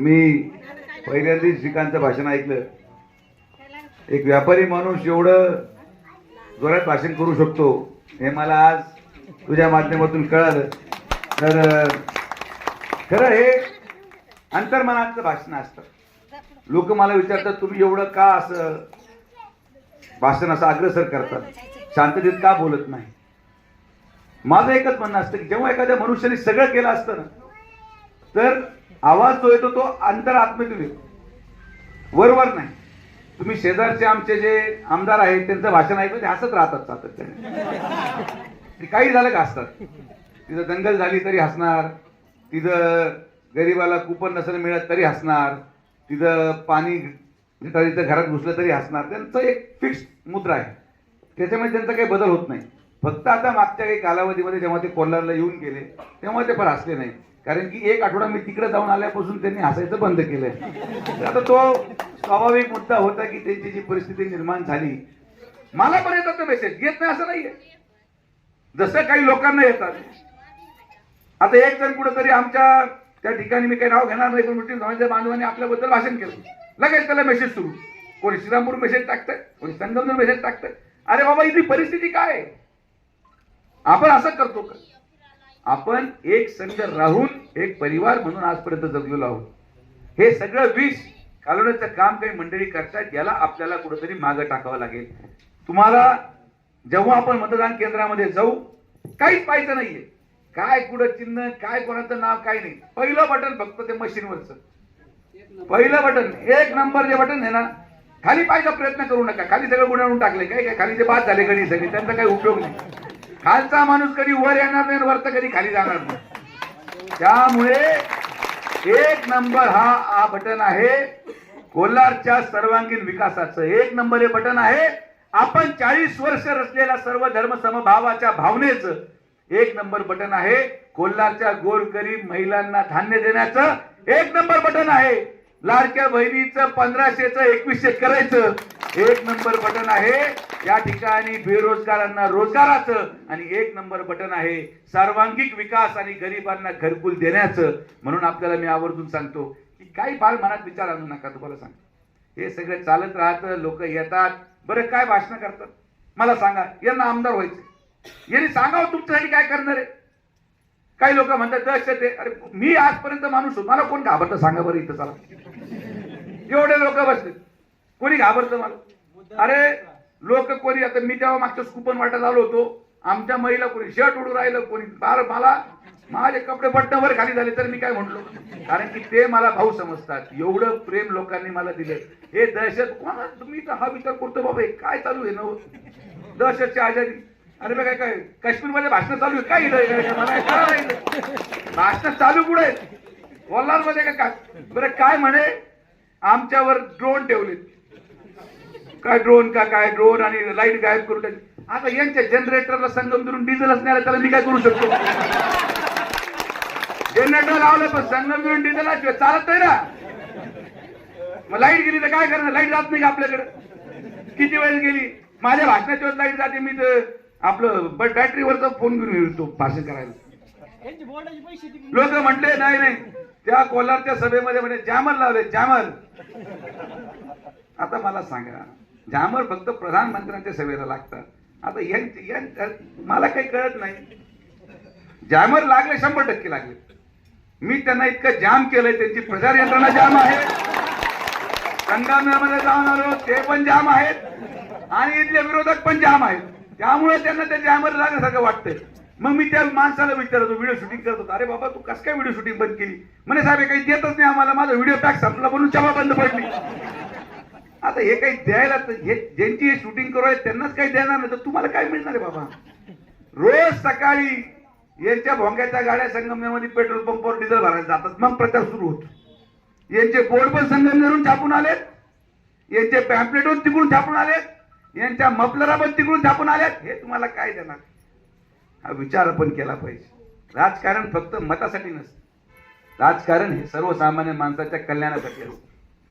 मी पहिल्यांदाच श्रीकांतचं भाषण ऐकलं. एक व्यापारी माणूस एवढं जोरात भाषण करू शकतो हे मला आज तुझ्या माध्यमातून कळालं. तर खरं हे अंतर्मनाचं भाषण असतं. लोक मला विचारतात तुम्ही एवढं का असं भाषण असं अग्रसर करतात? शांततेत का बोलत नाही? माझं एकच म्हणणं असतं की जेव्हा एखाद्या मनुष्याने सगळं केलं असतं ना तर आवाज जो येतो तो अंतर आत्मेतून येतो. वरवर नाही. तुम्ही शेजारचे आमचे जे आमदार आहेत त्यांचं भाषण ऐकलं ते हसत राहतात सातत्याने. ते काही झालं का असतात तिथं दंगल झाली तरी हसणार. तिथं गरीबाला कुपन नसेल मिळत तरी हसणार. तिथं पाणी तिथं घरात घुसलं तरी हसणार. त्यांचं एक फिक्स मुद्रा आहे. त्याच्यामुळे त्यांचा काही बदल होत नाही. फक्त आता मागच्या काही कालावधीमध्ये जेव्हा ते कोल्हारला येऊन गेले तेव्हा ते पण हसले नाही कारण की एक आठवडा मी तिकडे जाऊन आल्यापासून त्यांनी हसायचं बंद केलंय. तर आता तो स्वाभाविक मुद्दा होता की त्यांची जी परिस्थिती निर्माण झाली मला पण येतात मेसेज येत नाही असं नाहीये. जसं काही लोकांना येतात. आता एक जण कुठेतरी आमच्या त्या ठिकाणी मी काही नाव घेणार नाही पण मुस्लिम समाजाच्या बांधवांनी आपल्याबद्दल भाषण केलं. लगेच त्याला मेसेज सुरू. कोणी श्रीरामपूर मेसेज टाकतंय कोणी संगमनेर मेसेज टाकतंय. अरे बाबा इथली परिस्थिती काय आहे? आपण असं करतो का? आपण एक संघ राहून एक परिवार म्हणून आजपर्यंत जगलेलो आहोत. हे सगळं विष घालवण्याचं काम काही मंडळी करतात याला आपल्याला कुठेतरी मागं टाकावं लागेल. तुम्हाला जेव्हा आपण मतदान केंद्रामध्ये जाऊ काहीच पाहायचं नाहीये. काय कुठं चिन्ह काय कोणाचं नाव काय नाही. पहिलं बटन फक्त ते मशीनवरचं. पहिलं बटन एक नंबर जे बटन आहे ना खाली पाहायचा प्रयत्न करू नका. खाली सगळं गुन्ह्यावरून टाकले काय काय खाली जे बाद झाले कधी सगळे त्यांचा काही उपयोग नाही. खालचा माणूस कधी वर येणार नाही आणि कधी खाली जाणार नाही. त्यामुळे एक नंबर हा हा बटन आहे. कोल्हारच्या सर्वांगीण विकासाचं एक नंबर हे बटन आहे. आपण चाळीस वर्ष रचलेल्या सर्व धर्म समभावाच्या भावनेचं एक नंबर बटन आहे. कोल्हारच्या गोरगरीब महिलांना धान्य देण्याचं एक नंबर बटन आहे. लाडक्या बहिणीचं पंधराशेचं एकवीसशे करायचं. एक नंबर बटन आहे. या ठिकाणी बेरोजगारांना रोजगाराचं आणि एक नंबर बटन आहे सर्वांगिक विकास आणि गरिबांना घरकुल देण्याचं. म्हणून आपल्याला मी आवर्जून सांगतो की काही फार मनात विचार आणू नका तुम्हाला सांगतो. हे सगळं चालत राहतं लोक येतात. बरं काय भाषण करतात? मला सांगा यांना आमदार व्हायचं. यांनी सांगावं तुमच्यासाठी काय करणार आहे? काही लोक म्हणतात दहशत आहे. अरे मी आजपर्यंत माणूस होतो मला कोण घाबरतं? सांगा बरं इथं चला. एवढे लोक बसले. कोणी घाबरतं मला? अरे लोक कोणी आता मी तेव्हा मागच्या कुपन वाटत आलो होतो. आमच्या महिला कोणी शर्ट उडून राहिलं कोणी बार मला. माझे कपडे बटणावर खाली झाले तर मी काय म्हटलो? कारण की ते मला भाऊ समजतात. एवढं प्रेम लोकांनी मला दिलं. हे दहशत कोणा तुम्ही तर हा विचार करतो बाबा हे काय चालू आहे नव? दहशतची आजारी. अरे बघा काय काश्मीरमध्ये भाषण चालू आहे काय इथं? भाषण चालू पुढे कोल्हारमध्ये का काय बरं काय म्हणे? आमच्यावर ड्रोन ठेवले काय ड्रोन का काय ड्रोन आणि लाइट गायब करून टाकली. आता यांच्या जनरेटरला संगम धरून डिझेल असणार त्याला मी काय करू शकतो? जनरेटर लावलं पण संगम धरून डिझेल असल्याशिवाय चालत नाही ना. मग लाइट गेली तर काय करणार? लाइट जात नाही का आपल्याकडे? किती वेळेस गेली? माझ्या भाषणाच्या वेळेस लाइट जाते मी तर आपलं बॅटरीवरचा फोन घेऊन येतो भाषण करायला. लोक म्हटले नाही नाही त्या कोल्हारच्या सभेमध्ये म्हणजे जॅमर लावले जॅमर. आता मला सांगा जॅमर फक्त प्रधानमंत्र्यांच्या सभेला लागतात आता यांचे- यां- मला काही कळत नाही. जॅमर लागले शंभर टक्के लागले. मी त्यांना इतकं जाम केलंय त्यांची प्रचार यंत्रणा जाम आहे. संगमनेरमध्ये जाऊन आलो ते पण जाम आहेत. आणि इथले विरोधक पण जाम आहेत. त्यामुळे त्यांना त्या जॅमर लागण्यासारखं वाटतंय. मग मी त्या माणसाला विचारतो व्हिडिओ शूटिंग करत. होता अरे बाबा तू कसं काय व्हिडिओ शूटिंग बंद केली? म्हणे साहेब काही देतच नाही आम्हाला. माझा व्हिडिओ पॅक संपला म्हणून चवा बंद पडली. आता हे काही द्यायला तर हे ज्यांची हे शूटिंग करू आहे त्यांनाच काही देणार नाही. तर तुम्हाला काय मिळणार आहे बाबा? रोज सकाळी यांच्या भोंग्याच्या गाड्या संगमनेरमध्ये पेट्रोल पंपावर डिझेल भरायला जातात. मग प्रचार सुरू होतो. यांचे बोर्ड पण संगमनेरून छापून आलेत. यांचे पॅम्पलेटवर तिकडून छापून आलेत. यांच्या मफलरा पण तिकडून छापून आल्यात हे तुम्हाला काय देणार? हा विचार आपण केला पाहिजे. राजकारण फक्त मतासाठी नसतं. राजकारण हे सर्वसामान्य माणसाच्या कल्याणासाठी असतं.